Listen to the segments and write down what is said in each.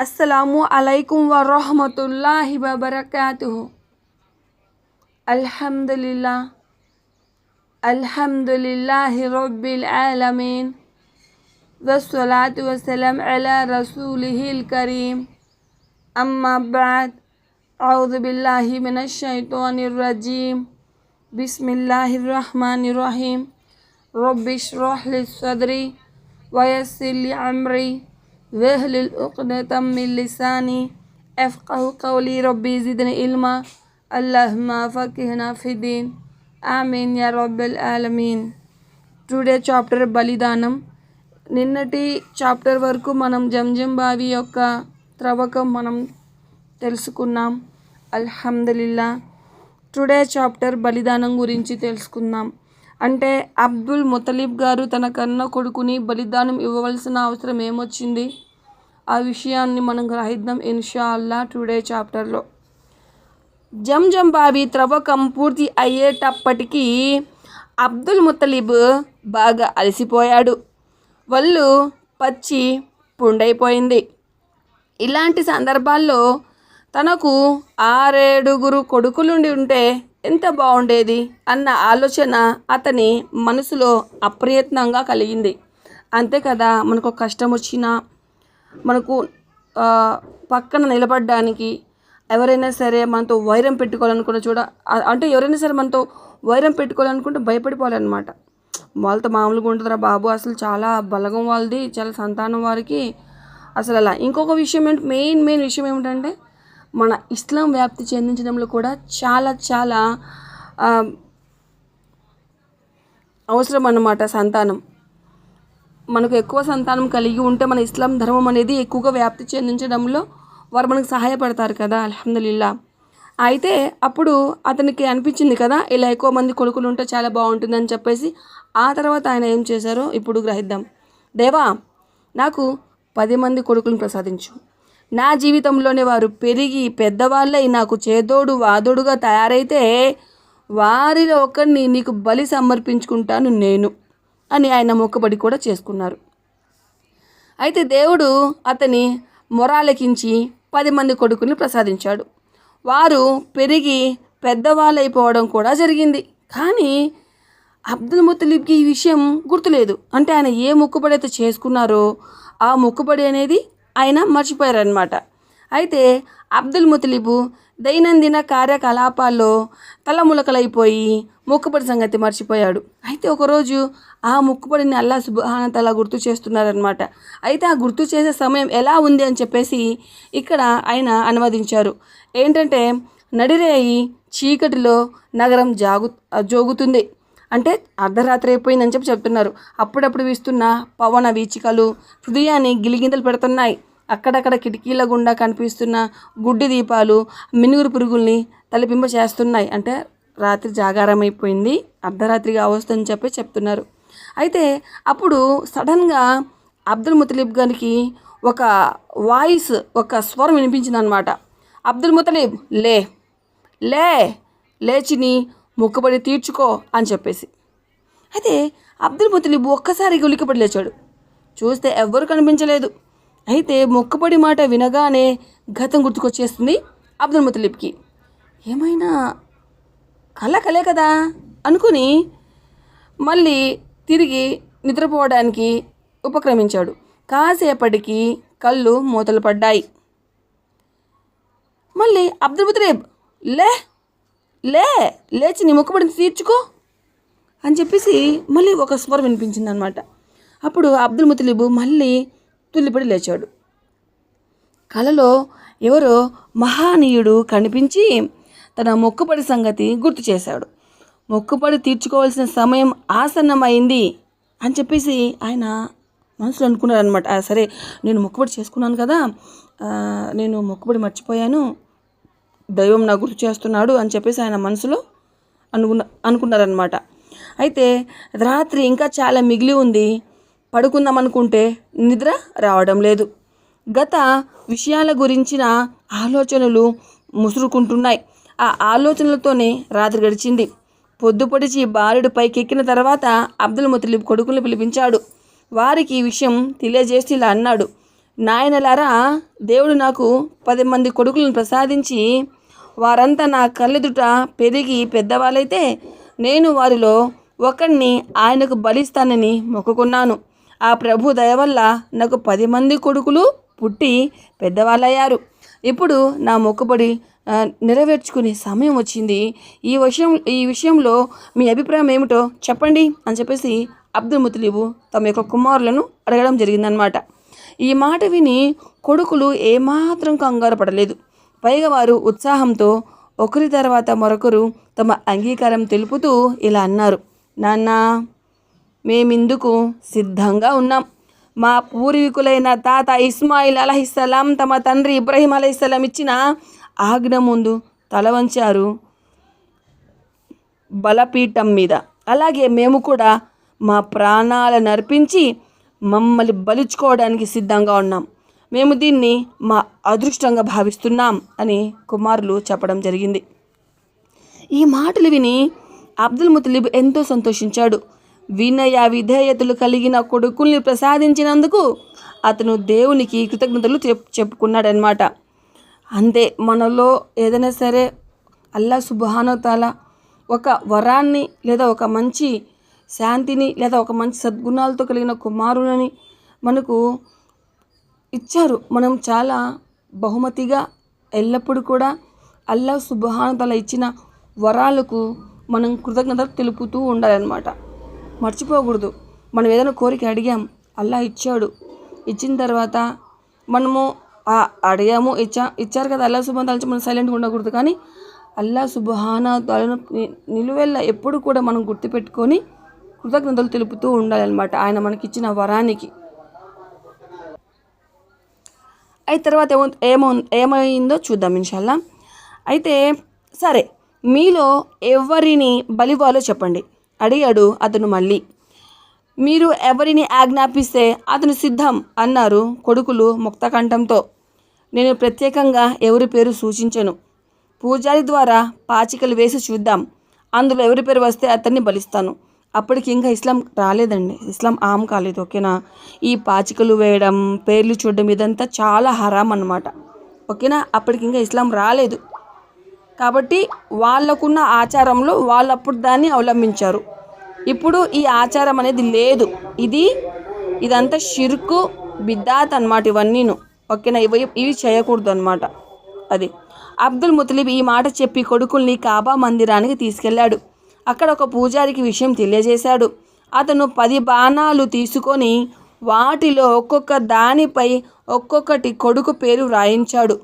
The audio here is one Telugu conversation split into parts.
السلام عليكم ورحمة الله وبركاته الحمد لله الحمد لله رب العالمين والصلاة والسلام على رسوله الكريم أما بعد أعوذ بالله من الشيطان الرجيم بسم الله الرحمن الرحيم رب اشرح لي صدري ويسر لي أمري واهلل عقدة من لساني أفقه قولي ربي زدني علما اللهم فقهنا في الدين ఆమీన్ యా రబ్బల్ ఆలమీన్ టుడే చాప్టర్ బలిదానం నిన్నటి చాప్టర్ వరకు మనం జంజం బావి యొక్క త్రవ్వకం మనం తెలుసుకున్నాం అల్హమ్దులిల్లా టుడే చాప్టర్ బలిదానం గురించి తెలుసుకుందాం అంటే అబ్దుల్ ముతలిబ్ గారు తన కన్న కొడుకుని బలిదానం ఇవ్వవలసిన అవసరం ఏమొచ్చింది? ఆ విషయాన్ని మనం గ్రహిద్దాం ఇన్షా అల్లా టుడే చాప్టర్లో. జంజం బావి త్రవ్వకం పూర్తి అయ్యేటప్పటికీ అబ్దుల్ ముతలిబ్ బాగా అలసిపోయాడు. వాళ్ళు పచ్చి పుండైపోయింది. ఇలాంటి సందర్భాల్లో తనకు ఆరేడుగురు కొడుకులుండి ఉంటే ఎంత బాగుండేది అన్న ఆలోచన అతని మనసులో అప్రయత్నంగా కలిగింది. అంతే కదా మనకు కష్టం వచ్చినా మనకు పక్కన నిలబడడానికి ఎవరైనా సరే మనతో వైరం పెట్టుకోవాలనుకున్న చూడ అంటే ఎవరైనా సరే మనతో వైరం పెట్టుకోవాలనుకుంటే భయపడిపోవాలన్నమాట. వాళ్ళతో మామూలుగా ఉంటుందిరా బాబు అసలు చాలా బలగం వాళ్ళది చాలా సంతానం వారికి అసలు అలా. ఇంకొక విషయం ఏంటి మెయిన్ మెయిన్ విషయం ఏమిటంటే మన ఇస్లాం వ్యాప్తి చెందించడంలో కూడా చాలా చాలా అవసరం అన్నమాట సంతానం. మనకు ఎక్కువ సంతానం కలిగి ఉంటే మన ఇస్లాం ధర్మం అనేది ఎక్కువగా వ్యాప్తి చెందించడంలో వారు మనకు సహాయపడతారు కదా అల్హమ్దులిల్లా. అయితే అప్పుడు అతనికి అనిపించింది కదా ఇలా ఎక్కువ మంది కొడుకులు ఉంటే చాలా బాగుంటుందని చెప్పేసి ఆ తర్వాత ఆయన ఏం చేశారో ఇప్పుడు గ్రహిద్దాం. దేవా నాకు పది మంది కొడుకులను ప్రసాదించు. నా జీవితంలోనే వారు పెరిగి పెద్దవాళ్ళై నాకు చేదోడు వాదోడుగా తయారైతే వారిలో ఒకరిని నీకు బలి సమర్పించుకుంటాను నేను అని ఆయన మొక్కబడి కూడా చేసుకున్నారు. అయితే దేవుడు అతని మొరాలకించి పది మంది కొడుకుని ప్రసాదించాడు. వారు పెరిగి పెద్దవాళ్ళైపోవడం కూడా జరిగింది. కానీ అబ్దుల్ ముత్తలిబ్కి ఈ విషయం గుర్తులేదు. అంటే ఆయన ఏ మొక్కుబడి అయితే చేసుకున్నారో ఆ మొక్కుబడి అనేది ఆయన మర్చిపోయారనమాట అయితే అబ్దుల్ ముతలిబు దైనందిన కార్యకలాపాల్లో తలములకలైపోయి మొక్కుబడి సంగతి మర్చిపోయాడు. అయితే ఒకరోజు ఆ మొక్కుబడిని అల్లా సుబానత అలా గుర్తు చేస్తున్నారనమాట అయితే ఆ గుర్తు చేసే సమయం ఎలా ఉంది అని చెప్పేసి ఇక్కడ ఆయన అనువదించారు. ఏంటంటే నడిరేయి చీకటిలో నగరం జాగు జోగుతుంది. అంటే అర్ధరాత్రి అయిపోయిందని చెప్పి చెప్తున్నారు. అప్పుడప్పుడు వీస్తున్న పవన వీచికలు హృదయాన్ని గిలిగింతలు పెడుతున్నాయి. అక్కడక్కడ కిటికీల గుండా కనిపిస్తున్న గుడ్డి దీపాలు మినుగురు పురుగుల్ని తలపింప చేస్తున్నాయి. అంటే రాత్రి జాగారం అయిపోయింది అర్ధరాత్రి కావస్తుందని చెప్పి చెప్తున్నారు. అయితే అప్పుడు సడన్గా అబ్దుల్ ముతలిబ్ గారికి ఒక వాయిస్ ఒక స్వరం వినిపించింది అనమాట అబ్దుల్ ముతలిబ్ లే లే లేచిని మొక్కుబడి తీర్చుకో అని చెప్పేసి. అయితే అబ్దుల్ ముతలిబ్ ఒక్కసారి ఉలికపడి లేచాడు. చూస్తే ఎవ్వరు కనిపించలేదు. అయితే మొక్కుబడి మాట వినగానే గతం గుర్తుకొచ్చేస్తుంది అబ్దుల్ ముతలిబ్కి ఏమైనా కల కలే కదా అనుకుని మళ్ళీ తిరిగి నిద్రపోవడానికి ఉపక్రమించాడు. కాసేపటికి కళ్ళు మూతలు పడ్డాయి. మళ్ళీ అబ్దుల్ ముతలిబ్ లే లే లేచి నీ మొక్కుబడిని తీర్చుకో అని చెప్పేసి మళ్ళీ ఒక స్వరం వినిపించింది అనమాట అప్పుడు అబ్దుల్ ముతలిబు మళ్ళీ తుల్లిపడి లేచాడు. కలలో ఎవరో మహానీయుడు కనిపించి తన మొక్కుబడి సంగతి గుర్తు చేశాడు. మొక్కుబడి తీర్చుకోవాల్సిన సమయం ఆసన్నమైంది అని చెప్పేసి ఆయన మనసులో అనుకున్నాడు అనమాట సరే నేను మొక్కుబడి చేసుకున్నాను కదా నేను మొక్కుబడి మర్చిపోయాను దైవం నా గుర్తు చేస్తున్నాడు అని చెప్పేసి ఆయన మనసులో అనుకున్న అనుకున్నారనమాట అయితే రాత్రి ఇంకా చాలా మిగిలి ఉంది. పడుకుందాం అనుకుంటే నిద్ర రావడం లేదు. గత విషయాల గురించిన ఆలోచనలు ముసురుకుంటున్నాయి. ఆ ఆలోచనలతోనే రాత్రి గడిచింది. పొద్దుపొడిచి బాలుడు పైకెక్కిన తర్వాత అబ్దుల్ ముతలిబ్ కొడుకుని పిలిపించాడు. వారికి ఈ విషయం తెలియజేసి ఇలా అన్నాడు. నాయనలారా దేవుడు నాకు పది మంది కొడుకులను ప్రసాదించి వారంతా నా కళ్ళెదుట పెరిగి పెద్దవాళ్ళైతే నేను వారిలో ఒకరిని ఆయనకు బలిస్తానని మొక్కుకున్నాను. ఆ ప్రభు దయ వల్ల నాకు పది మంది కొడుకులు పుట్టి పెద్దవాళ్ళయ్యారు. ఇప్పుడు నా మొక్కుబడి నెరవేర్చుకునే సమయం వచ్చింది. ఈ విషయం ఈ విషయంలో మీ అభిప్రాయం ఏమిటో చెప్పండి అని చెప్పేసి అబ్దుల్ ముతలీబు తమ యొక్క కుమారులను అడగడం జరిగిందనమాట ఈ మాట విని కొడుకులు ఏమాత్రం కంగారు పడలేదు. పైగా వారు ఉత్సాహంతో ఒకరి తర్వాత మరొకరు తమ అంగీకారం తెలుపుతూ ఇలా అన్నారు. నాన్న మేమిందుకు సిద్ధంగా ఉన్నాం. మా పూర్వీకులైన తాత ఇస్మాయిల్ అలహిస్సలాం తమ తండ్రి ఇబ్రహీం అలహిస్సలాం ఇచ్చిన ఆజ్ఞ ముందు తల వంచారు బలపీఠం మీద. అలాగే మేము కూడా మా ప్రాణాలను అర్పించి మమ్మల్ని బలుచుకోవడానికి సిద్ధంగా ఉన్నాం. మేము దీన్ని మా అదృష్టంగా భావిస్తున్నాం అని కుమారులు చెప్పడం జరిగింది. ఈ మాటలు విని అబ్దుల్ ముతలిబ్ ఎంతో సంతోషించాడు. వినయ విధేయతలు కలిగిన కొడుకుల్ని ప్రసాదించినందుకు అతను దేవునికి కృతజ్ఞతలు చెప్ చెప్పుకున్నాడనమాట అంతే మనలో ఏదైనా సరే అల్లా సుబహానతాల ఒక వరాన్ని లేదా ఒక మంచి శాంతిని లేదా ఒక మంచి సద్గుణాలతో కలిగిన కుమారులని మనకు ఇచ్చారు. మనం చాలా బహుమతిగా ఎల్లప్పుడూ కూడా అల్లా సుబహానతల ఇచ్చిన వరాలకు మనం కృతజ్ఞత తెలుపుతూ ఉండాలన్నమాట. మర్చిపోకూడదు. మనం ఏదైనా కోరిక అడిగాం అల్లా ఇచ్చాడు. ఇచ్చిన తర్వాత మనము ఆ అడిగాము ఇచ్చా ఇచ్చారు కదా అల్లా సుబహాన మనం సైలెంట్గా ఉండకూడదు. కానీ అల్లా సుబహాన తలను నిలువెల్ల ఎప్పుడు కూడా మనం గుర్తుపెట్టుకొని కృతజ్ఞతలు తెలుపుతూ ఉండాలన్నమాట. ఆయన మనకిచ్చిన వరానికి. అయితే తర్వాత ఏమో ఏమో ఏమైందో చూద్దాం ఇన్షాల్లా. అయితే సరే మీలో ఎవరిని బలివాలో చెప్పండి. అడిగాడు అతను మళ్ళీ. మీరు ఎవరిని ఆజ్ఞాపిస్తే అతను సిద్ధం అన్నారు కొడుకులు ముక్తకంఠంతో. నేను ప్రత్యేకంగా ఎవరి పేరు సూచించను. పూజారి ద్వారా పాచికలు వేసి చూద్దాం. అందులో ఎవరి పేరు వస్తే అతన్ని బలిస్తాను. అప్పటికి ఇంకా ఇస్లాం రాలేదండి. ఇస్లాం ఆమ్ కాలేదు ఓకేనా? ఈ పాచికలు వేయడం పేర్లు చూడడం ఇదంతా చాలా హరాం అన్నమాట. ఓకేనా? అప్పటికి ఇంకా ఇస్లాం రాలేదు. కాబట్టి వాళ్ళకున్న ఆచారంలో వాళ్ళు అప్పుడు దాన్ని అవలంబించారు. ఇప్పుడు ఈ ఆచారం అనేది లేదు. ఇది ఇదంతా షిర్కు బిద్దాత్ అనమాట ఇవన్నీను. ఓకేనా? ఇవి ఇవి చేయకూడదు అనమాట అది. అబ్దుల్ ముతలిబ్ ఈ మాట చెప్పి కొడుకుల్ని కాబా మందిరానికి తీసుకెళ్ళాడు. అక్కడ ఒక పూజారికి విషయం తెలియజేశాడు. అతను పది బాణాలు తీసుకొని వాటిలో ఒక్కొక్క దానిపై ఒక్కొక్కటి కొడుకు పేరు వ్రాయించాడు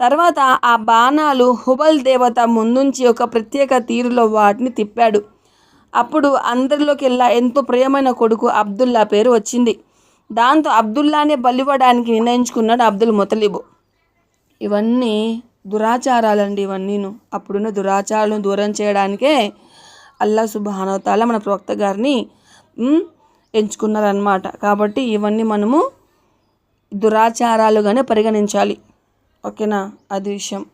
తర్వాత ఆ బాణాలు హుబల్ దేవత ముందుంచి ఒక ప్రత్యేక తీరులో వాటిని తిప్పాడు. అప్పుడు అందరిలోకెల్లా ఎంతో ప్రియమైన కొడుకు అబ్దుల్లా పేరు వచ్చింది. దాంతో అబ్దుల్లానే బలివ్వడానికి నిర్ణయించుకున్నాడు అబ్దుల్ ముతలిబు. ఇవన్నీ దురాచారాలండి ఇవన్నీను. అప్పుడున్న దురాచారాలను దూరం చేయడానికే అల్లా సుబానవతాల మన ప్రవక్త గారిని ఎంచుకున్నారనమాట కాబట్టి ఇవన్నీ మనము దురాచారాలుగానే పరిగణించాలి. ఓకేనా? అది విషయం.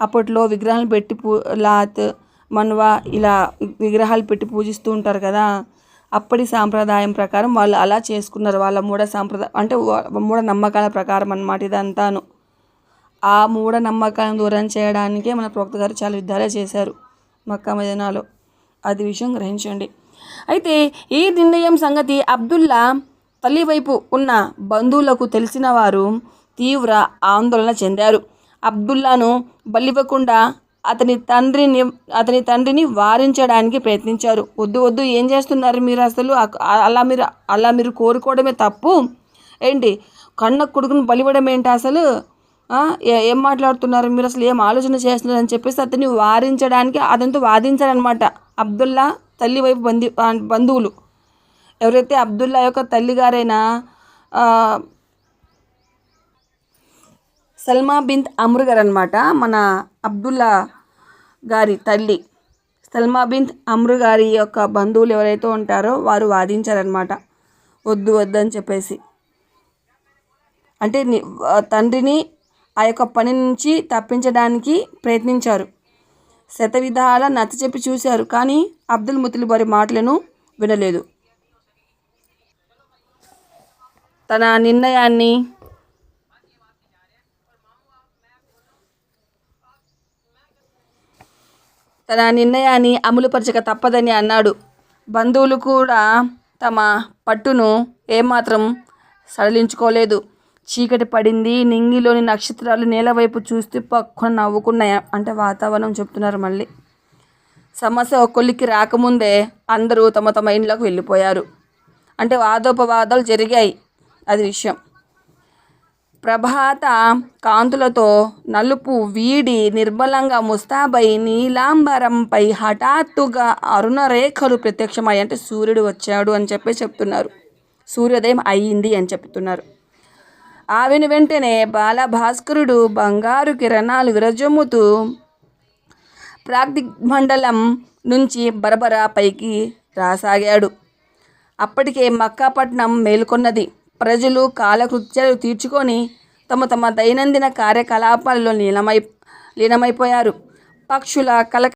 అప్పట్లో విగ్రహాలు పెట్టి పూ లాత్ మన్వా ఇలా విగ్రహాలు పెట్టి పూజిస్తూ ఉంటారు కదా అప్పటి సాంప్రదాయం ప్రకారం వాళ్ళు అలా చేసుకున్నారు. వాళ్ళ మూఢ సాంప్రదాయం అంటే మూఢ నమ్మకాల ప్రకారం అన్నమాట ఇదంతాను. ఆ మూఢ నమ్మకాలను దూరం చేయడానికే మన ప్రవక్త గారు చాలా యుద్ధాలే చేశారు. మక్కా మదీనాలో. అది విషయం గ్రహించండి. అయితే ఈ నిర్ణయం సంగతి అబ్దుల్లా తల్లి వైపు ఉన్న బంధువులకు తెలిసిన వారు తీవ్ర ఆందోళన చెందారు. అబ్దుల్లాను బలివ్వకుండా అతని తండ్రిని అతని తండ్రిని వారించడానికి ప్రయత్నించారు. వద్దు వద్దు ఏం చేస్తున్నారు మీరు అసలు? అలా మీరు అలా మీరు కోరుకోవడమే తప్పు. ఏంటి? కన్న కొడుకును బలివ్వడం ఏంటి అసలు? ఏం మాట్లాడుతున్నారు? మీరు అసలు ఏం ఆలోచన చేస్తున్నారు అని చెప్పేసి అతన్ని వారించడానికి అతనితో వాదించారనమాట అబ్దుల్లా తల్లి వైపు బంధు బంధువులు. ఎవరైతే అబ్దుల్లా యొక్క తల్లిగారైన సల్మా బింత్ అమర్ గారు అనమాట మన అబ్దుల్లా గారి తల్లి. సల్మా బింత్ అమర్ గారి యొక్క బంధువులు ఎవరైతే ఉంటారో వారు వాదించారనమాట వద్దు వద్దు అని చెప్పేసి. అంటే తండ్రిని ఆ యొక్క పని నుంచి తప్పించడానికి ప్రయత్నించారు. శత విధాల నచ్చచెప్పి చూశారు కానీ అబ్దుల్ ముతులి వారి మాటలను వినలేదు. తన నిర్ణయాన్ని తన నిర్ణయాన్ని అమలుపరచక తప్పదని అన్నాడు. బంధువులు కూడా తమ పట్టును ఏమాత్రం సడలించుకోలేదు. చీకటి పడింది. నింగిలోని నక్షత్రాలు నేల వైపు చూస్తూ పక్కన నవ్వుకున్నాయి. అంటే వాతావరణం చెప్తున్నారు మళ్ళీ. సమస్య ఒక్కొల్లికి రాకముందే అందరూ తమ తమ ఇండ్లకు వెళ్ళిపోయారు. అంటే వాదోపవాదాలు జరిగాయి. అది విషయం. ప్రభాత కాంతులతో నలుపు వీడి నిర్మలంగా ముస్తాబై నీలాంబరంపై హఠాత్తుగా అరుణరేఖలు ప్రత్యక్షమయ్యాయి అంటే సూర్యుడు వచ్చాడు అని చెప్పి చెప్తున్నారు. సూర్యోదయం అయ్యింది అని చెప్తున్నారు. ఆవిని వెంటనే బాలభాస్కరుడు బంగారు కిరణాలు విరజొమ్ముతూ ప్రాగ్దిగ్మండలం నుంచి బరబరా పైకి రాసాగాడు. అప్పటికే మక్కాపట్నం మేల్కొన్నది. ప్రజలు కాలకృత్యాలు తీర్చుకొని తమ తమ దైనందిన కార్యకలాపాల్లో లీనమై లీనమైపోయారు. పక్షుల కల